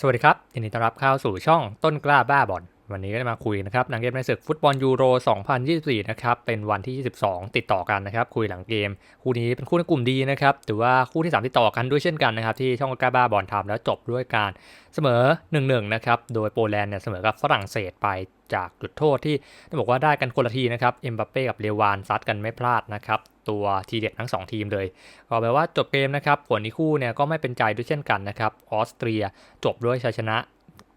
สวัสดีครับยินดีต้อนรับเข้าสู่ช่องต้นกล้าบ้าบอลวันนี้ก็จะมาคุยนะครับหลังเกมในศึกฟุตบอลยูโร 2024 นะครับเป็นวันที่ 22 ติดต่อกันนะครับคุยหลังเกม คู่นี้เป็นคู่ในกลุ่มดีนะครับถือว่าคู่ที่ 3 ติดต่อกันด้วยเช่นกันนะครับที่ช่องกล้าบ้าบอลทำแล้วจบด้วยการเสมอ 1-1 นะครับโดยโปแลนด์เนี่ยเสมอกับฝรั่งเศสไปจากจุดโทษที่ต้องบอกว่าได้กันคนละทีนะครับเอ็มบัปเป้กับเลวานซัดกันไม่พลาดนะครับ ตัวทีเด็ดทั้ง 2 ทีมเลยก็แปลว่าจบเกมนะครับผลที่คู่เนี่ยก็ไม่เป็นใจด้วยเช่นกันนะครับออสเตรียจบด้วยชัยชนะ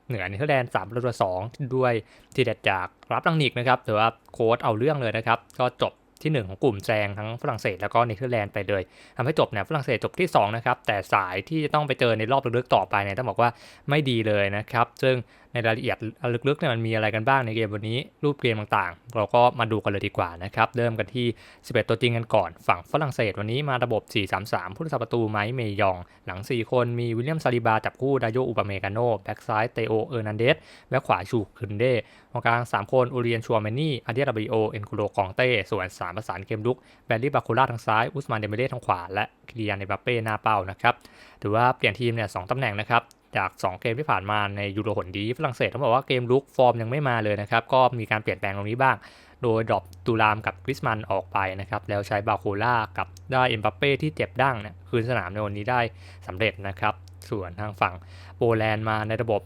เหนือเนเธอร์แลนด์3ประตูต่อ2ด้วยทีเด็ดจากรับลังนิกนะครับแต่ว่าโค้ดเอาเรื่องเลยนะครับ ก็จบที่ 1 ของกลุ่มแซงทั้งฝรั่งเศสแล้วก็เนเธอร์แลนด์ไปเลยทำให้จบเนี่ยฝรั่งเศสจบที่ 2 นะครับ แต่สายที่จะต้องไปเจอในรอบลึกๆต่อไปเนี่ยต้องบอกว่าไม่ดีเลยนะครับ ซึ่งในรายละเอียดลึกๆเนี่ยมันมีอะไรกันบ้างในเกมวันนี้ รูปเกมต่างๆ เราก็มาดูกันเลยดีกว่านะครับ เริ่มกันที่ 11 ตัวจริงกันก่อน ฝั่งฝรั่งเศสวันนี้มาระบบ 4-3-3 ผู้รักษาประตูไมค์เมยอง หลัง 4 คนมีวิลเลียมซาลิบาจับคู่ดาโยอุปเมกาโนแบ็กซ้ายเตโอเออร์นันเดสแบ็กขวาชูคึนเดตรงกลาง 3 คนอูเรียนชัวเมนี่อาเดียราบิโอเอ็นคูโรกองเต้ส่วน 3 ประสานเกมลุกแบลลี่บาคูล่าทางซ้ายอุสมานเดเมเล่ทางขวาและคิริยานเนบาเป้หน้าเป้านะครับถือว่าเปลี่ยนทีมเนี่ยสตำแหน่งนะครับ จาก 2 เกมที่ผ่านมาในยูโรหนดีฝรั่งเศสต้องบอกว่าเกมลุกฟอร์มยังไม่มาเลยนะครับ ก็มีการเปลี่ยนแปลงตรงนี้บ้าง โดยดรอปตูรามกับกริสมันออกไปนะครับ แล้วใช้บาโคล่ากับได้เอ็มบัปเป้ที่เจ็บดั้งเนี่ยคืนสนามในวันนี้ได้สำเร็จนะครับ ส่วนทางฝั่งโปแลนด์มาในระบบ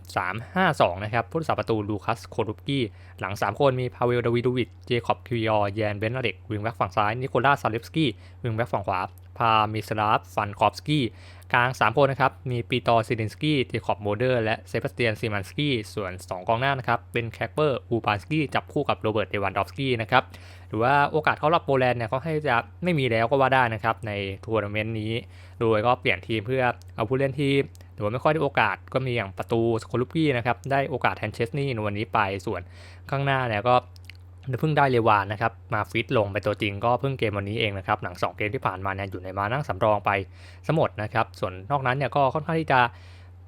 3-5-2 นะครับผู้รักษาประตูลูคัสโครุปกี้ หลัง 3 คนมีพาเวลดาวิดูวิดเจคอบคิวยอร์แยนเบนนาเด็กวิงแบ็กฝั่งซ้ายนิโคล่าซาเลฟสกี้วิงแบ็กฝั่งขวา พามิสลาฟฟันคอฟสกี้กลาง 3 คนนะครับ มีปีตอร์ซิลินสกี้เจคอบโมเดอร์ และเซบาสเตียนซีมันสกี้ ส่วน 2 กองหน้านะครับ เป็นแคปเปอร์อูปาสกี้ จับคู่กับโรเบิร์ตเดวันดอฟสกี้นะครับ หรือว่าโอกาสเข้ารอบโปแลนด์เนี่ยเขาให้จะไม่มีแล้วก็ว่าได้นะครับ ในทัวร์นาเมนต์นี้ โดยก็เปลี่ยนทีมเพื่อเอาผู้เล่นที่หรือว่าไม่ค่อยได้โอกาสก็มีอย่างประตูสโคลุปกี้นะครับ ได้โอกาสแทนเชสนี่ในวันนี้ไป ส่วนข้างหน้าเนี่ยก็ เพิ่งได้เลวานนะครับมาฟิตลงไปตัวจริงก็เพิ่งเกมวันนี้เองนะครับหลัง 2 เกมที่ผ่านมาเนี่ยอยู่ในมานั่งสำรองไปสมดนะครับส่วนนอกนั้นเนี่ยก็ค่อนข้างที่จะ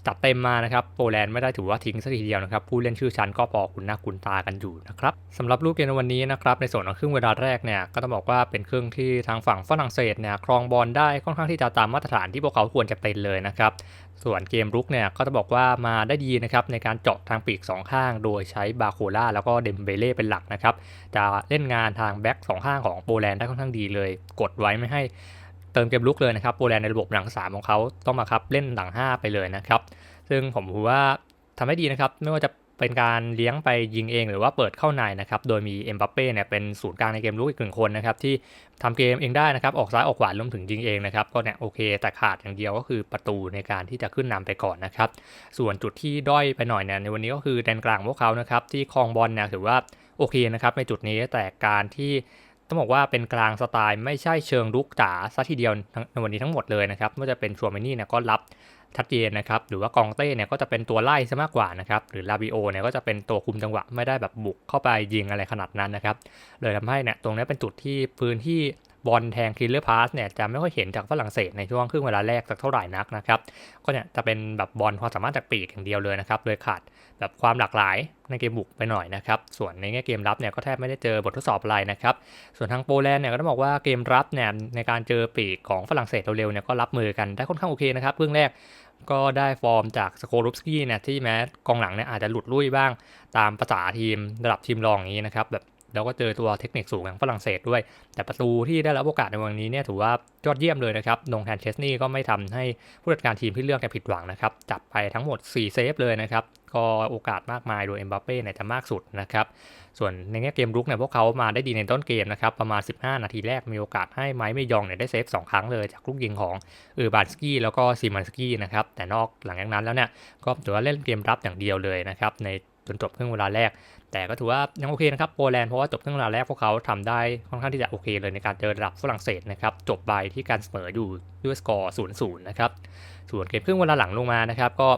จัดเต็มมานะครับโปแลนด์ไม่ได้ถือว่าทิ้งสักทีเดียวนะครับผู้เล่นชื่อชั้นก็พอคุณหน้าคุณตากันอยู่นะครับสำหรับรูปเกมในวันนี้นะครับในส่วนของครึ่งเวลาแรกเนี่ยก็ต้องบอกว่าเป็นครึ่งที่ทางฝั่งฝรั่งเศสเนี่ยครองบอลได้ค่อนข้างที่จะตามมาตรฐานที่พวกเขาควรจะเป็นเลยนะครับส่วนเกมรุกเนี่ยก็จะบอกว่ามาได้ดีนะครับในการเจาะทางปีก 2 ข้าง โดยใช้บาโคล่าแล้วก็เดมเบเล่เป็นหลักนะครับจะเล่นงานทางแบ็กสองข้างของโปแลนด์ได้ค่อนข้างดีเลย กดไว้ไม่ให้ เติมเกมลุกเลยนะครับโปแลนด์ในระบบหลัง 3 ของเขาต้องมาครับเล่นหลัง 5 ไปเลยนะครับ ซึ่งผมถือว่าทำให้ดีนะครับ ไม่ว่าจะเป็นการเลี้ยงไปยิงเองหรือว่าเปิดเข้าในนะครับ โดยมีเอ็มบัปเป้เนี่ยเป็นศูนย์กลางในเกมลุกอีกหนึ่งคนนะครับที่ทำเกมเองได้นะครับ ออกซ้ายออกขวารวมถึงยิงเองนะครับ ก็เนี่ยโอเค แต่ขาดอย่างเดียวก็คือประตูในการที่จะขึ้นนำไปก่อนนะครับ ส่วนจุดที่ด้อยไปหน่อยเนี่ยในวันนี้ก็คือแดนกลางพวกเขานะครับที่คลองบอลเนี่ยถือว่าโอเคนะครับในจุดนี้แต่การที่ ต้องบอกว่าเป็นกลางสไตล์ไม่ใช่เชิงลุกจ๋าซะทีเดียวในวันนี้ทั้งหมดเลยนะครับไม่ว่าจะเป็นชัวเมนี่เนี่ยก็รับชัดเจนนะครับหรือว่ากองเต้เนี่ยก็จะเป็นตัวไล่ซะมากกว่านะครับหรือลาบิโอเนี่ยก็จะเป็นตัวคุมจังหวะไม่ได้แบบบุกเข้าไปยิงอะไรขนาดนั้นนะครับเลยทำให้เนี่ยตรงนี้เป็นจุดที่พื้นที่ บอลแทงคิลเลอร์พาสเนี่ยจะไม่ค่อยเห็นจากฝรั่งเศสในช่วงครึ่งเวลาแรกสักเท่าไหร่นักนะครับ ก็เนี่ยจะเป็นแบบบอลความสามารถจากปีกอย่างเดียวเลยนะครับเลยขาดแบบความหลากหลายในเกมบุกไปหน่อยนะครับ ส่วนในแง่เกมรับเนี่ยก็แทบไม่ได้เจอบททดสอบอะไรนะครับ ส่วนทางโปแลนด์เนี่ยก็ต้องบอกว่าเกมรับเนี่ยในการเจอปีกของฝรั่งเศสเร็วๆเนี่ยก็รับมือกันได้ค่อนข้างโอเคนะครับเพิ่งแรกก็ได้ฟอร์มจากสโครุปสกี้เนี่ยที่แม้กองหลังเนี่ยอาจจะหลุดลุ่ยบ้างตามภาษาทีมระดับทีมรองนี้นะครับแบบ แล้วก็เจอตัวเทคนิคสูงของฝรั่งเศสด้วย แต่ประตูที่ได้รับโอกาสในวันนี้เนี่ยถือว่ายอดเยี่ยมเลยนะครับลงแทนเชสนี่ก็ไม่ทำให้ผู้จัดการทีมที่เลือกแกผิดหวังนะครับ จับไปทั้งหมด 4 เซฟเลยนะครับ ก็โอกาสมากมายโดยเอ็มบัปเป้เนี่ยจะมากสุดนะครับ ส่วนในแง่เกมรุกเนี่ยพวกเขามาได้ดีในต้นเกมนะครับ ประมาณ 15 นาทีแรกมีโอกาสให้ไม้ไมยองเนี่ยได้เซฟ 2 ครั้งเลยจากลูกยิงของเออร์บานสกี้แล้วก็ซีมันสกี้นะครับ แต่นอกหลังจากนั้นแล้วเนี่ยก็ถือว่าเล่นเกมรับอย่างเดียวเลยนะครับใน จนจบครึ่งเวลาแรก แต่ก็ถือว่ายังโอเคนะครับโปแลนด์เพราะว่าจบครึ่งเวลาแรกพวกเขาทำได้ค่อนข้างที่จะโอเคเลยในการเจอระดับฝรั่งเศสนะครับจบใบที่การเสมออยู่ด้วยสกอร์0 0นะครับส่วนเกมครึ่งเวลาหลังลงมานะครับก็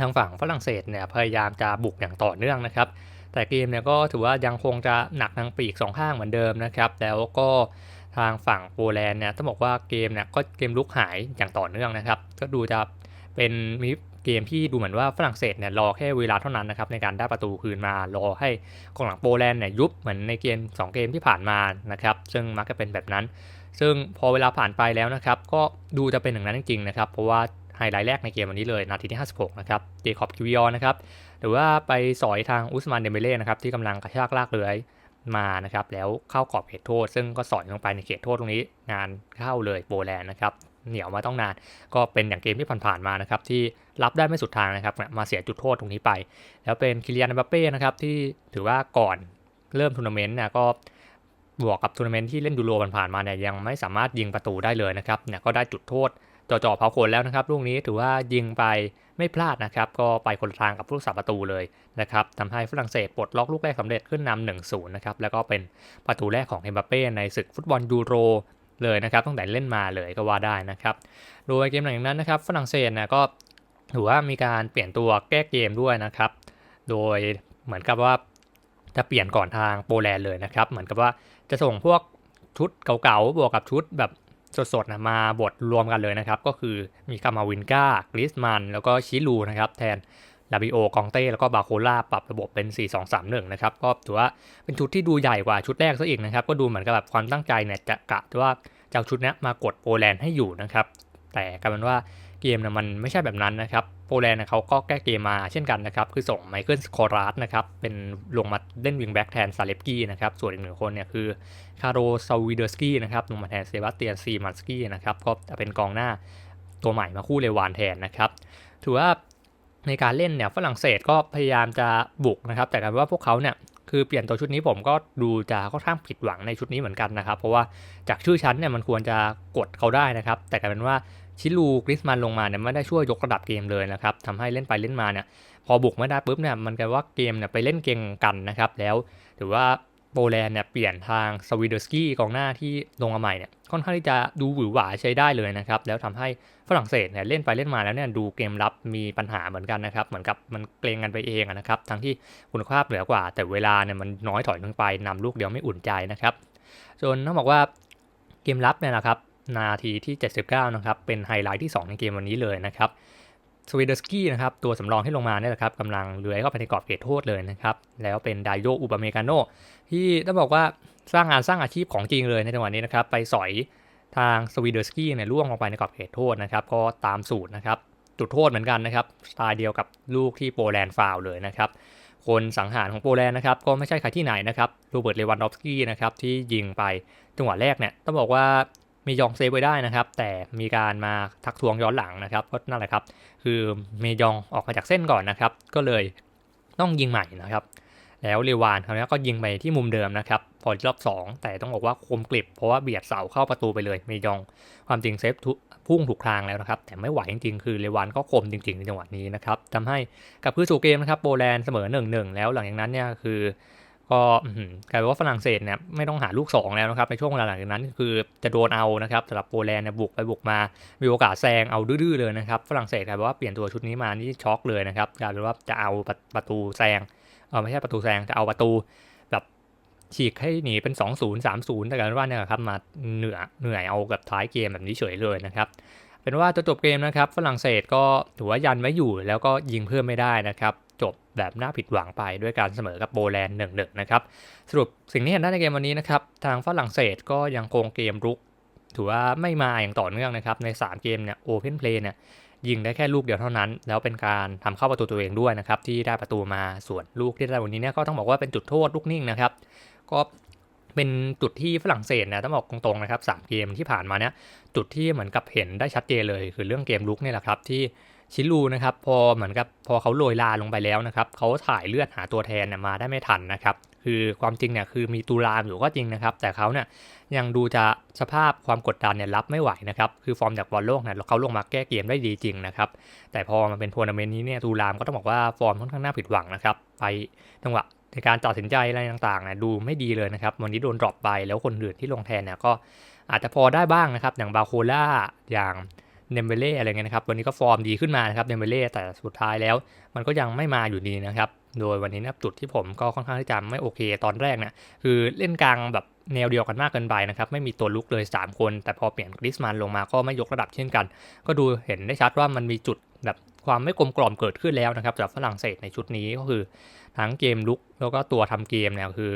ทางฝั่งฝรั่งเศสเนี่ยพยายามจะบุกอย่างต่อเนื่องนะครับแต่เกมเนี่ยก็ถือว่ายังคงจะหนักทางปีกสองข้างเหมือนเดิมนะครับแล้วก็ทางฝั่งโปแลนด์เนี่ยต้องบอกว่าเกมเนี่ยก็เกมลุกหายอย่างต่อเนื่องนะครับ ก็ดูจะเป็นมี เกมที่ดูเหมือนว่าฝรั่งเศสเนี่ยรอแค่เวลาเท่านั้นนะครับในการได้ประตูคืนมารอให้กองหลังโปแลนด์เนี่ยยุบเหมือนในเกม 2 เกมที่ผ่านมานะครับซึ่งมักจะเป็นแบบนั้น ซึ่งพอเวลาผ่านไปแล้วนะครับก็ดูจะเป็นอย่างนั้นจริงๆนะครับเพราะว่าไฮไลท์แรกในเกมวันนี้เลย นาทีที่ 56 นะครับ เจคอบคิวิออนนะครับ หรือว่าไปสอยทางอุสมานเดมเบเล่นะครับ ที่กำลังกระชากลากเลื้อยมานะครับ แล้วเข้ากรอบเขตโทษ ซึ่งก็สอยลงไปในเขตโทษตรงนี้ งานเข้าเลยโปแลนด์นะครับ เหนียวมาต้องนาน ก็เป็นอย่างเกมที่ผ่านๆมานะครับที่รับได้ไม่สุดทางนะครับมาเสียจุดโทษตรงนี้ไป แล้วเป็นคิเลียนอมบัปเป้นะครับที่ถือว่าก่อนเริ่มทัวร์นาเมนต์นี่ยก็บวกกับทัวร์นาเมนต์ที่เล่นยูโรผ่านๆมาเนี่ยยังไม่สามารถยิงประตูได้เลยนะครับเนี่ยก็ได้จุดโทษจ่อๆเผาขนแล้วนะครับลูกนี้ถือว่ายิงไปไม่พลาดนะครับ ก็ไปคนละทางกับผู้รักษาประตูเลยนะครับทำให้ฝรั่งเศสปลดล็อกลูกแรกสำเร็จขึ้นนำหนึ่งศูนย์นะครับแล้วก็เป็นประตูแรกของเอ็มบัปเป้ในศึกฟุตบอลยูโร เลยนะครับตั้งแต่เล่นมาเลยก็ว่าได้นะครับโดยเกมหลังจากนั้นนะครับฝรั่งเศสนะก็ถือว่ามีการเปลี่ยนตัวแก้เกมด้วยนะครับ โดยเหมือนกับว่าจะเปลี่ยนก่อนทางโปแลนด์เลยนะครับ เหมือนกับว่าจะส่งพวกชุดเก่าๆบวกกับชุดแบบสดๆนะมาบทรวมกันเลยนะครับ ก็คือมีกามาวินกากริสมัน แล้วก็ชิลูนะครับ แทน ลาบิโอกองเต้แล้วก็บาโคล่าปรับระบบเป็น 4-2-3-1 นะครับ ก็ถือว่าเป็นชุดที่ดูใหญ่กว่าชุดแรกซะอีกนะครับ ก็ดูเหมือนกับแบบความตั้งใจเนี่ยจะกะว่าจะเอาชุดนี้มากดโปแลนด์ให้อยู่นะครับ แต่กลายเป็นว่าเกมเนี่ยมันไม่ใช่แบบนั้นนะครับ โปแลนด์เขาก็แก้เกมมาเช่นกันนะครับ คือส่งไมเคิลสโครัสนะครับ เป็นลงมาเล่นวิงแบ็กแทนซาเลฟกี้นะครับ ส่วนอีกหนึ่งคนเนี่ยคือคาร์โรซาวิเดอร์สกี้นะครับลงมาแทนเซบาสเตียนซีมันสกี้นะครับ ก็จะเป็นกองหน้าตัวใหม่มาคู่เลวานแทนนะครับ ถือว่า ในการเล่นเนี่ยฝรั่งเศสก็พยายามจะบุกนะครับ แต่กลายเป็นว่าพวกเขาเนี่ยคือเปลี่ยนตัวชุดนี้ผมก็ดูจะค่อนข้างผิดหวังในชุดนี้เหมือนกันนะครับ เพราะว่าจากชื่อชั้นเนี่ยมันควรจะกดเขาได้นะครับ แต่กลายเป็นว่าชิลูกริสมันลงมาเนี่ยไม่ได้ช่วยยกระดับเกมเลยนะครับทำให้เล่นไปเล่นมาเนี่ยพอบุกไม่ได้ปุ๊บเนี่ยมันกลายว่าเกมเนี่ยไปเล่นเกมกันนะครับ แล้วถือว่า โปแลนด์เนี่ยเปลี่ยนทางสวีเดอร์สกี้กองหน้าที่ลงมาใหม่เนี่ยค่อนข้างที่จะดูหวือหวาใช้ได้เลยนะครับ แล้วทำให้ฝรั่งเศสเนี่ยเล่นไปเล่นมาแล้วเนี่ยดูเกมรับมีปัญหาเหมือนกันนะครับ เหมือนกับมันเกรงกันไปเองนะครับ ทั้งที่คุณภาพเหนือกว่า แต่เวลาเนี่ยมันน้อยถอยลงไปนำลูกเดียวไม่อุ่นใจนะครับจนต้องบอกว่าเกมรับเนี่ยนะครับนาทีที่ 79 นะครับ เป็นไฮไลท์ที่ 2 ในเกมวันนี้เลยนะครับ สวีเดอร์สกี้นะครับตัวสำรองที่ลงมาเนี่ยแหละครับกำลังเลื้อยเข้าไปในกรอบเขตโทษเลยนะครับแล้วเป็นไดโยอุปเมกาโนที่ต้องบอกว่าสร้างงานสร้างอาชีพของจริงเลยในจังหวะนี้นะครับไปสอยทางสวีเดอร์สกี้เนี่ยล่วงลงไปในกรอบเขตโทษนะครับก็ตามสูตรนะครับจุดโทษเหมือนกันนะครับสไตล์เดียวกับลูกที่โปแลนด์ฟาวเลยนะครับคนสังหารของโปแลนด์นะครับก็ไม่ใช่ใครที่ไหนนะครับโรเบิร์ตเลวันดอฟสกี้นะครับที่ยิงไปจังหวะแรกเนี่ยต้องบอกว่า มยองเซฟไว้ได้นะครับ แต่มีการมาทักทวงย้อนหลังนะครับก็นั่นแหละครับ คือเมยองออกมาจากเส้นก่อนนะครับ ก็เลยต้องยิงใหม่นะครับ แล้วเรวานคราวนี้ก็ยิงไปที่มุมเดิมนะครับพอรอบ 2 แต่ต้องบอกว่าคมกริบเพราะว่าเบียดเสาเข้าประตูไปเลยเมยองความจริงเซฟพุ่งถูกทางแล้วนะครับ แต่ไม่ไหวจริงๆ คือเรวานก็คมจริงๆในจังหวะนี้นะครับทำให้กับพือสู่เกมนะครับโปแลนด์เสมอ1-1แล้วหลังจากนั้นเนี่ยคือ ก็กลายเป็นว่าฝรั่งเศสเนี่ยไม่ต้องหาลูก 2 แล้วนะครับในช่วงเวลาหลังจากนั้นคือจะโดนเอานะครับสำหรับโปแลนด์เนี่ยบุกไปบุกมา มีโอกาสแซงเอาดื้อเลยนะครับฝรั่งเศสกลายเป็นว่าเปลี่ยนตัวชุดนี้มานี่ช็อกเลยนะครับกลายเป็นว่าจะเอาประตูแซงเออไม่ใช่ประตูแซงจะเอาประตูแบบฉีกให้หนีเป็น 2-0 3-0แต่กลายเป็นว่าเนี่ยครับมาเหนื่อยเหนื่อยเอากับท้ายเกมแบบนี้เฉยเลยนะครับเป็นว่าจะจบเกมนะครับฝรั่งเศสก็ถือว่ายันไว้อยู่แล้วก็ยิงเพิ่มไม่ได้นะครับจบ แบบน่าผิดหวังไปด้วยการเสมอกับโปแลนด์หนึ่งหนึ่งนะครับ สรุปสิ่งที่เห็นได้ในเกมวันนี้นะครับ ทางฝรั่งเศสก็ยังคงเกมรุก ถือว่าไม่มาอย่างต่อเนื่องนะครับ ใน 3 เกมเนี่ยโอเพนเพลย์เนี่ยยิงได้แค่ลูกเดียวเท่านั้น แล้วเป็นการทำเข้าประตูตัวเองด้วยนะครับ ที่ได้ประตูมาส่วนลูกที่ได้วันนี้เนี่ยก็ต้องบอกว่าเป็นจุดโทษลูกนิ่งนะครับ ก็เป็นจุดที่ฝรั่งเศสเนี่ยต้องบอกตรงๆนะครับสเกมที่ผ่านมาเนี่ยจุดที่เหมือนกับเห็นได้ชัดเจนเลย คือเรื่องเกมลุกนี่แหละครับที่ ชิลูนะครับพอเหมือนกับพอเขาโรยลาลงไปแล้วนะครับเขาถ่ายเลือดหาตัวแทนมาได้ไม่ทันนะครับคือความจริงเนี่ยคือมีตูรามอยู่ก็จริงนะครับ แต่เขาเนี่ยยังดูจะสภาพความกดดันเนี่ยรับไม่ไหวนะครับคือฟอร์มจากบอลโลกเนี่ยเขาลงมาแก้เกมได้ดีจริงนะครับแต่พอมาเป็นทัวร์นาเมนต์นี้เนี่ยตูรามก็ต้องบอกว่าฟอร์มค่อนข้างน่าผิดหวังนะครับไปจังหวะในการตัดสินใจอะไรต่างๆเนี่ยดูไม่ดีเลยนะครับ วันนี้โดนดรอปไปแล้วคนอื่นที่ลงแทนเนี่ยก็อาจจะพอได้บ้างนะครับ อย่างบาโคล่าอย่าง เนมเบเล่อะไรเงี้ยนะครับ วันนี้ก็ฟอร์มดีขึ้นมานะครับเนมเบเล่แต่สุดท้ายแล้ว มันก็ยังไม่มาอยู่ดีนะครับ โดยวันนี้นะจุดที่ผมก็ค่อนข้างที่จะไม่โอเค ตอนแรกเนี่ยคือเล่นกลางแบบแนวเดียวกันมากเกินไปนะครับไม่มีตัวลุกเลย 3 คน แต่พอเปลี่ยนกริสมันลงมาก็ไม่ยกระดับเช่นกัน ก็ดูเห็นได้ชัดว่ามันมีจุดแบบความไม่กลมกล่อมเกิดขึ้นแล้วนะครับสำหรับฝรั่งเศสในชุดนี้ก็คือ ทั้งเกมลุกแล้วก็ตัวทำเกมเนี่ยคือ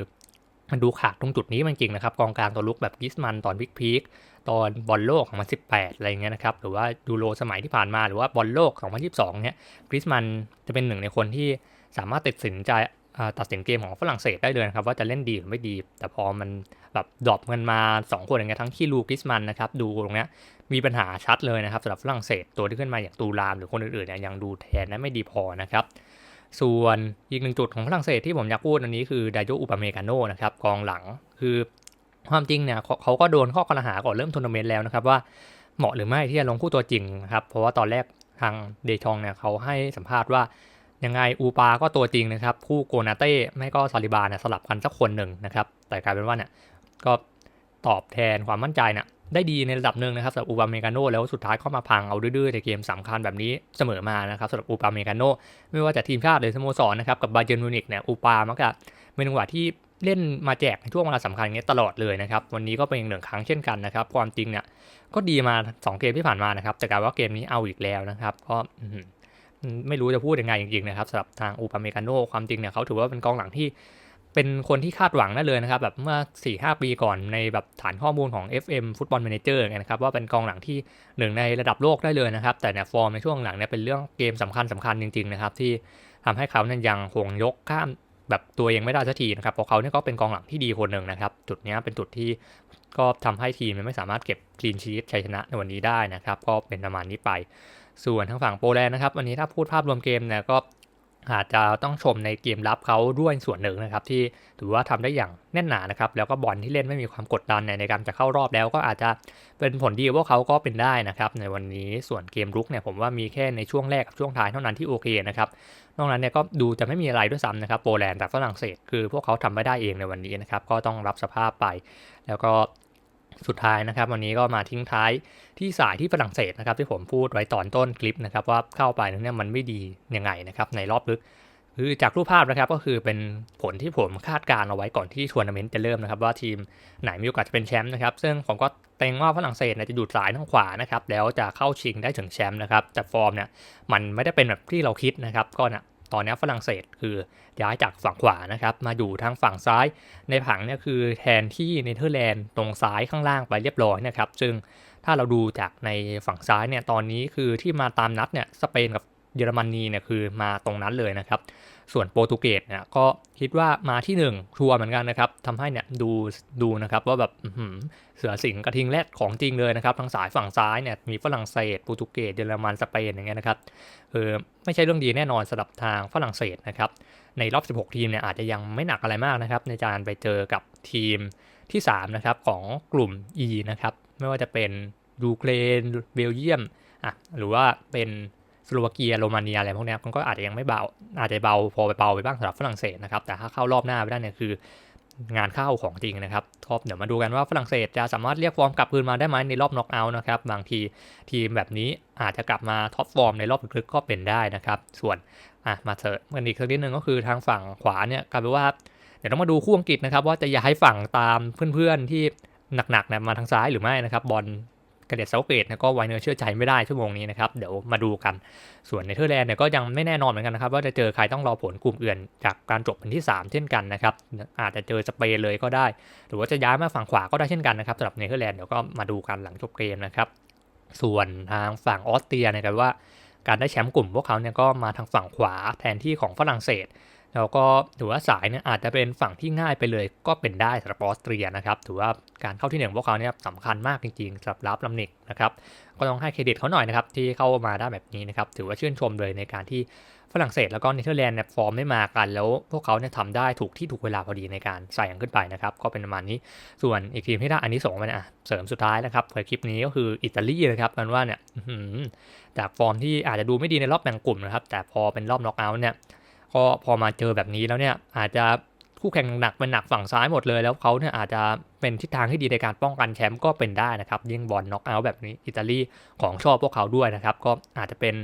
มันดูขาดตรงจุดนี้มันจริงนะครับ กองกลางตัวลุกแบบกิสมันตอนพิกพีคตอนบอลโลกของมัน18 อะไรเงี้ยนะครับ หรือว่ายูโรสมัยที่ผ่านมาหรือว่าบอลโลก 2022 เนี่ยกริสมันจะเป็นหนึ่งในคนที่สามารถตัดสินใจตัดสินเกมของฝรั่งเศสได้เลยนะครับ ว่าจะเล่นดีหรือไม่ดี แต่พอมันแบบดรอปเงินมา 2 คนอย่างเงี้ยทั้งคีลูกิสมันนะครับดูตรงเนี้ยมีปัญหาชัดเลยนะครับสำหรับฝรั่งเศสตัวที่ขึ้นมาอย่างตูรามหรือคนอื่นๆเนี่ยยังดูแทนนั้นไม่ดีพอนะครับ ส่วนอีกหนึ่งจุดของฝรั่งเศสที่ผมอยากพูดอันนี้คือไดโยอุปเมกาโนนะครับกองหลังคือความจริงเนี่ยเขาก็โดนข้อกล่าวหาก่อนเริ่มทัวร์นาเมนต์แล้วนะครับว่าเหมาะหรือไม่ที่จะลงคู่ตัวจริงนะครับเพราะว่าตอนแรกทางเดชองเนี่ยเขาให้สัมภาษณ์ว่ายังไงอูปาก็ตัวจริงนะครับ คู่โกนาเต้ไม่ก็ซาลิบาเนี่ยสลับกันสักคนหนึ่งนะครับ แต่กลายเป็นว่าเนี่ยก็ตอบแทนความมั่นใจเนี่ย ได้ดีในระดับหนึ่งนะครับสำหรับอูปาเมกาโนแล้วสุดท้ายเข้ามาพังเอาดื้อๆในเกมสำคัญแบบนี้เสมอมานะครับสำหรับอูปาเมกาโนไม่ว่าจะทีมชาติหรือสโมสรนะครับกับบาเยร์นมูนิกเนี่ยอูปามักจะเป็นจังหวะที่เล่นมาแจกในช่วงเวลาสำคัญนี้ตลอดเลยนะครับวันนี้ก็เป็นอีกหนึ่งครั้งเช่นกันนะครับความจริงเนี่ยก็ดีมา 2 เกมที่ผ่านมานะครับแต่กลายว่าเกมนี้เอาอีกแล้วนะครับก็ไม่รู้จะพูดยังไงจริงๆนะครับสำหรับทางอูปาเมกาโนความจริงเนี่ยเขาถือว่าเป็นกองหลังที่ เป็นคนที่คาดหวังได้เลยนะครับแบบเมื่อ4-5ปีก่อนในแบบฐานข้อมูลของ FM ฟุตบอล m ม n เจอร์นะครับว่าเป็นกองหลังที่หนึ่งในระดับโลกได้เลยนะครับ แต่เนี่ยฟอร์มในช่วงหลังเนี่ยเป็นเรื่องเกมสำคัญสำคัญจริงๆนะครับที่ทำให้เขานั้นยังคงยกข้ามแบบตัวเองไม่ได้สักทีนะครับเพราะเขาเนี่ยก็เป็นกองหลังที่ดีคนหนึ่งนะครับ จุดนี้เป็นจุดที่ก็ทำให้ทีมไม่สามารถเก็บคลีนชีตชัยชนะในวันนี้ได้นะครับ ก็เป็นประมาณนี้ไป ส่วนทางฝั่งโปแลนด์นะครับ วันนี้ถ้าพูดภาพรวมเกมเนี่ยก็ อาจจะต้องชมในเกมรับเขาด้วยส่วนหนึ่งนะครับ ที่ถือว่าทำได้อย่างแน่นหนานะครับ แล้วก็บอลที่เล่นไม่มีความกดดันในการจะเข้ารอบแล้วก็อาจจะเป็นผลดีว่าเขาก็เป็นได้นะครับ ในวันนี้ส่วนเกมรุกเนี่ยผมว่ามีแค่ในช่วงแรกกับช่วงท้ายเท่านั้นที่โอเคนะครับนอกนั้นเนี่ยก็ดูจะไม่มีอะไรด้วยซ้ำนะครับโปแลนด์แต่ฝรั่งเศสคือพวกเขาทำไม่ได้เองในวันนี้นะครับก็ต้องรับสภาพไป แล้วก็ สุดท้ายนะครับ วันนี้ก็มาทิ้งท้ายที่สายที่ฝรั่งเศสนะครับ ที่ผมพูดไว้ตอนต้นคลิปนะครับ ว่าเข้าไปนั้นเนี่ยมันไม่ดียังไงนะครับ ในรอบลึก คือจากรูปภาพนะครับก็คือเป็นผลที่ผมคาดการเอาไว้ก่อนที่ทัวร์นาเมนต์จะเริ่มนะครับ ว่าทีมไหนมีโอกาสจะเป็นแชมป์นะครับ ซึ่งผมก็เต็งว่าฝรั่งเศสจะดูดสายทางขวานะครับแล้วจะเข้าชิงได้ถึงแชมป์นะครับแต่ฟอร์มเนี่ยมันไม่ได้เป็นแบบที่เราคิดนะครับก็เนะ ตอนนี้ฝรั่งเศสคือย้ายจากฝั่งขวานะครับ มาอยู่ทางฝั่งซ้ายในผังเนี่ยคือแทนที่เนเธอร์แลนด์ตรงซ้ายข้างล่างไปเรียบร้อยนะครับ ซึ่งถ้าเราดูจากในฝั่งซ้ายเนี่ยตอนนี้คือที่มาตามนัดเนี่ยสเปนกับเยอรมนีเนี่ยคือมาตรงนั้นเลยนะครับ ส่วนโปรตุเกสเนี่ยก็คิดว่ามาที่1ทัวร์เหมือนกันนะครับทำให้เนี่ยดูดูนะครับว่าแบบเสือสิงกระทิงแรดของจริงเลยนะครับทางสายฝั่งซ้ายเนี่ยมีฝรั่งเศสโปรตุเกสเยอรมันสเปนอย่างเงี้ยนะครับเออไม่ใช่เรื่องดีแน่นอนสำหรับทางฝรั่งเศสนะครับในรอบ 16 ทีมเนี่ยอาจจะยังไม่หนักอะไรมากนะครับในการไปเจอกับทีมที่3นะครับของกลุ่ม E นะครับไม่ว่าจะเป็นดูเกรนเบลเยียมอะหรือว่าเป็น สโลวาเกียโรมาเนียอะไรพวกนี้มันก็อาจจะยังไม่เบาอาจจะเบาพอไปเบาไปบ้างสำหรับฝรั่งเศสนะครับแต่ถ้าเข้ารอบหน้าไปได้เนี่ยคืองานเข้าของจริงนะครับท็เดี๋ยวมาดูกันว่าฝรั่งเศสจะสามารถเรียกฟอร์มกลับคืนมาได้ไหมในรอบน็อกเอาท์นะครับบางทีทีมแบบนี้อาจจะกลับมาท็อปฟอร์มในรอบลึกๆก็เป็นได้นะครับ ส่วนอะมาเถอะมันอีกสักนิดนึงก็คือทางฝั่งขวาเนี่ยกลายเป็นว่าเดี๋ยวต้องมาดูคู่อังกฤษนะครับว่าจะย้ายฝั่งตามเพื่อนๆที่หนักๆนี่ยมาทางซ้ายหรือไม่นะครับบอล กระเด็ดเซาเกตก็ไวเนอร์เชื่อใจไม่ได้ชั่วโมงนี้นะครับเดี๋ยวมาดูกันส่วนในเทอร์แลนด์เนี่ยก็ยังไม่แน่นอนเหมือนกันนะครับว่าจะเจอใครต้องรอผลกลุ่มอื่นจากการจบเป็นที่ 3 เช่นกันนะครับอาจจะเจอสเปนเลยก็ได้ หรือว่าจะย้ายมาฝั่งขวาก็ได้เช่นกันนะครับสำหรับเนเธอร์แลนด์เดี๋ยวก็มาดูกันหลังจบเกมนะครับส่วนทางฝั่งออสเตรียนี่ยกันว่าการได้แชมป์กลุ่มพวกเขาเนี่ยก็มาทางฝั่งขวาแทนที่ของฝรั่งเศส แล้วก็ถือว่าสายเนี่ยอาจจะเป็นฝั่งที่ง่ายไปเลยก็เป็นได้สำหรับออสเตรียนะครับถือว่าการเข้าที่หนึ่งพวกเขาเนี่ยสำคัญมากจริงๆสำหรับรับลำนิกนะครับก็ต้องให้เครดิตเขาหน่อยนะครับที่เข้ามาได้แบบนี้นะครับถือว่าชื่นชมเลยในการที่ฝรั่งเศสแล้วก็เนเธอร์แลนด์เนี่ยฟอร์มไม่มากัน แล้วพวกเขาเนี่ยทำได้ถูกที่ถูกเวลาพอดีในการใส่ยังขึ้นไปนะครับก็เป็นประมาณนี้ส่วนอีกทีมที่ได้อันนี้ส่งมาเนี่ยเสริมสุดท้ายนะครับในคลิปนี้ก็คืออิตาลีนะครับกันว่าเนี่ยจากฟอร์มที่อาจจะดูไม่ดีในรอบแบ่งกลุ่มนะครับแต่พอเป็นรอบน็อกเอาท์เนี่ย ก็พอมาเจอแบบนี้แล้วเนี่ยอาจจะคู่แข่งหนักเป็นหนักฝั่งซ้ายหมดเลยแล้วเขาเนี่ยอาจจะเป็นทิศทางที่ดีในการป้องกันแชมป์ก็เป็นได้นะครับยิ่งบอลน็อกเอาท์แบบนี้อิตาลีของชอบพวกเขาด้วยนะครับก็อาจจะเป็น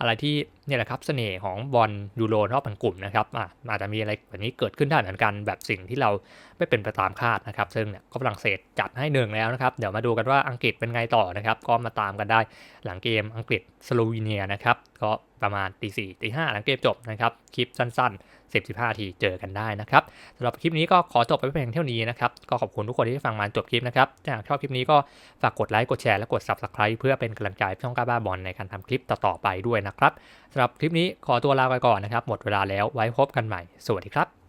อะไรที่เนี่ยแหละครับเสน่ห์ของบอลยูโรรอบแบ่งกลุ่มนะครับอะอาจจะมีอะไรแบบนี้เกิดขึ้นได้เหมือนกันแบบสิ่งที่เราไม่เป็นไปตามคาดนะครับ ซึ่งเนี่ยก็ฝรั่งเศสจัดให้หนึ่งแล้วนะครับ เดี๋ยวมาดูกันว่าอังกฤษเป็นไงต่อนะครับ ก็มาตามกันได้หลังเกมอังกฤษสโลวีเนียนะครับก็ประมาณตีสี่ตีห้าหลังเกมจบนะครับ คลิปสั้นๆ 10 15ทีเจอกันได้นะครับสำหรับคลิปนี้ก็ขอจบไปเพียงเท่านี้นะครับ ก็ขอบคุณทุกคนที่ฟังมาจบคลิปนะครับถ้าชอบคลิปนี้ก็ฝากกดไลค์กดแชร์และกด subscribe เพื่อเป็นกำลังใจช่องกาบ้าบอลในการทำคลิปต่อๆไปด้วยนะครับสำหรับคลิปนี้ขอตัวลาไปก่อนนะครับ หมดเวลาแล้วไว้พบกันใหม่ สวัสดีครับ